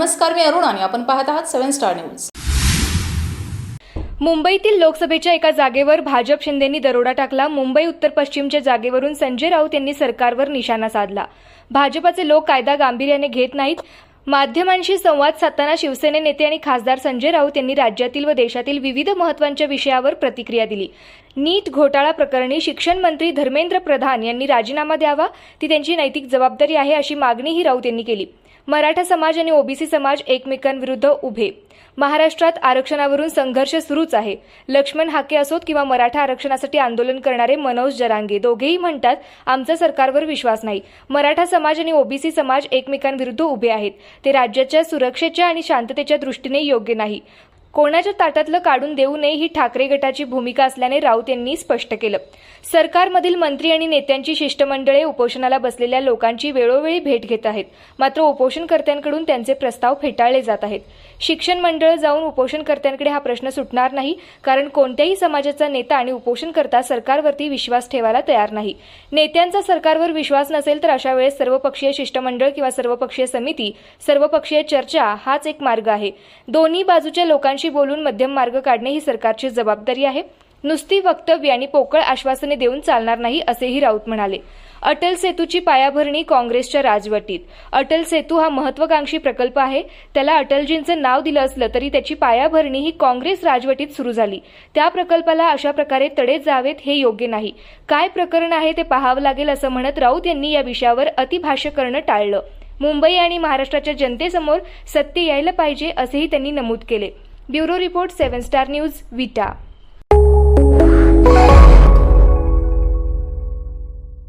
नमस्कार मी अरुण आणि आपण पाहत आहात सेव्हन स्टार न्यूज. मुंबईतील लोकसभेच्या एका जागेवर भाजप शिंदेनी दरोडा टाकला. मुंबई उत्तर पश्चिमच्या जागेवरून संजय राऊत यांनी सरकारवर निशाणा साधला. भाजपाचे लोक कायदा गांभीर्याने घेत नाहीत. माध्यमांशी संवाद साधताना शिवसेने नेते आणि खासदार संजय राऊत यांनी राज्यातील व देशातील विविध महत्वांच्या विषयावर प्रतिक्रिया दिली. नीट घोटाळा प्रकरणी शिक्षण मंत्री धर्मेंद्र प्रधान यांनी राजीनामा द्यावा. ती त्यांची नैतिक जबाबदारी आहे अशी मागणीही राऊत यांनी केली. मराठा समाज आणि ओबीसी समाज एकमेकांविरुद्ध उभे. महाराष्ट्रात आरक्षणावरून संघर्ष सुरूच आहे. लक्ष्मण हाके असोत किंवा मराठा आरक्षणासाठी आंदोलन करणारे मनोज जरांगे दोघेही म्हणतात आमचा सरकारवर विश्वास नाही. मराठा समाज आणि ओबीसी समाज एकमेकांविरुद्ध उभे आहेत. ते राज्याच्या सुरक्षेच्या आणि शांततेच्या दृष्टीने योग्य नाही. कोणाच्या ताटातलं काढून देऊ नये ही ठाकरे गटाची भूमिका असल्याने राऊत यांनी स्पष्ट केलं. सरकारमधील मंत्री आणि नेत्यांची शिष्टमंडळे उपोषणाला बसलेल्या लोकांची वेळोवेळी भेट घेत आहेत. मात्र उपोषणकर्त्यांकडून त्यांचे प्रस्ताव फेटाळले जात आहेत. शिक्षण मंडळ जाऊन उपोषणकर्त्यांकडे हा प्रश्न सुटणार नाही कारण कोणत्याही समाजाचा नेता आणि उपोषणकर्ता सरकारवरती विश्वास ठेवायला तयार नाही. नेत्यांचा सरकारवर विश्वास नसेल तर अशा वेळेस सर्वपक्षीय शिष्टमंडळ किंवा सर्वपक्षीय समिती सर्वपक्षीय चर्चा हाच एक मार्ग आहे. दोन्ही बाजूच्या लोकांशी बोलून मध्यम मार्ग काढणे ही सरकारची जबाबदारी आहे. नुसती वक्तव्य आणि पोकळ आश्वासने देऊन चालणार नाही असेही राऊत म्हणाले. अटल सेतूची पायाभरणी काँग्रेसच्या राजवटीत. अटल सेतू हा महत्वाकांक्षी प्रकल्प आहे. त्याला अटलजींचं नाव दिलं असलं तरी त्याची पायाभरणी ही काँग्रेस राजवटीत सुरू झाली. त्या प्रकल्पाला अशा प्रकारे तडे जावेत हे योग्य नाही. काय प्रकरण आहे ते पाहावं लागेल असं म्हणत राऊत यांनी या विषयावर अतिभाष्य करणं टाळलं. मुंबई आणि महाराष्ट्राच्या जनतेसमोर सत्य यायला पाहिजे असेही त्यांनी नमूद केले. Bureau report seven star news Vita